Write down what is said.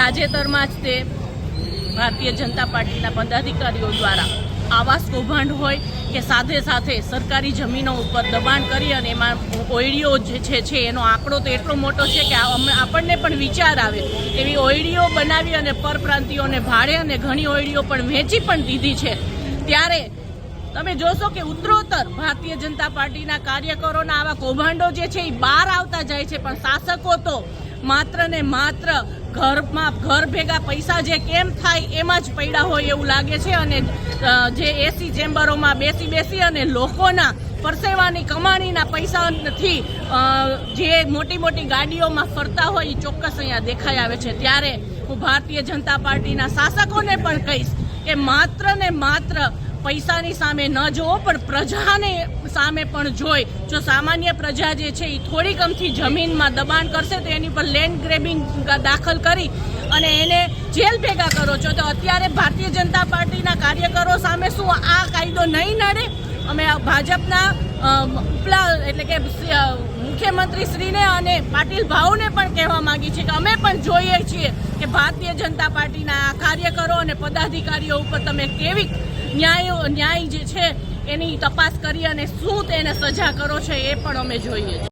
તાજેતરમાં જ તે ભારતીય જનતા પાર્ટીના પદાધિકારીઓ દ્વારા આવાસ કૌભાંડ હોય કે સાથે સાથે સરકારી જમીનો ઉપર દબાણ કરી અને એમાં ઓયડીઓ જે છે એનો આંકડો તો એટલો મોટો છે કે આપણને પણ વિચાર આવે. એવી ઓયડીઓ બનાવી અને પરપ્રાંતિઓને ભાડે અને ઘણી ઓયડીઓ પણ વેચી પણ દીધી છે. ત્યારે તમે જોશો કે ઉત્તરોત્તર ભારતીય જનતા પાર્ટીના કાર્યકરોના આવા કૌભાંડો જે છે, એ બહાર આવતા જાય છે, પણ શાસકો તો માત્ર ને માત્ર ઘરમાં ઘર ભેગા પૈસા જે કેમ થાય એમાં જ પડ્યા હોય એવું લાગે છે અને જે એસી ચેમ્બરોમાં બેસી બેસી અને લોકોના પરસેવાની કમાણીના પૈસાથી જે મોટી મોટી ગાડીઓમાં ફરતા હોય એ ચોક્કસ અહીંયા દેખાઈ આવે છે. ત્યારે હું ભારતીય જનતા પાર્ટીના શાસકોને પણ કહીશ કે માત્ર ને માત્ર પૈસાની સામે ન જોવો પણ પ્રજાને સામે પણ જોઈ. જો સામાન્ય પ્રજા જે છે એ થોડીક અમથી જમીનમાં દબાણ કરશે, તો એની પર લેન્ડ ગ્રેબિંગ દાખલ કરી અને એને જેલ ભેગા કરો. છો તો અત્યારે ભારતીય જનતા પાર્ટીના કાર્યકરો સામે શું આ કાયદો નહીં નડે? અમે ભાજપના ઉપલા, એટલે કે અ, મુખ્યમંત્રી શ્રીને અને પાટીલ ભાઉને પણ કહેવા માંગી છે કે અમે પણ જોઈએ છીએ કે ભારતીય જનતા પાર્ટીના કાર્યકરો અને પદાધિકારીઓ ઉપર તમે કેવી ન્યાય ન્યાય જે છે એની તપાસ કરી અને શું તેને સજા કરો છો એ પણ અમે જોઈએ છીએ.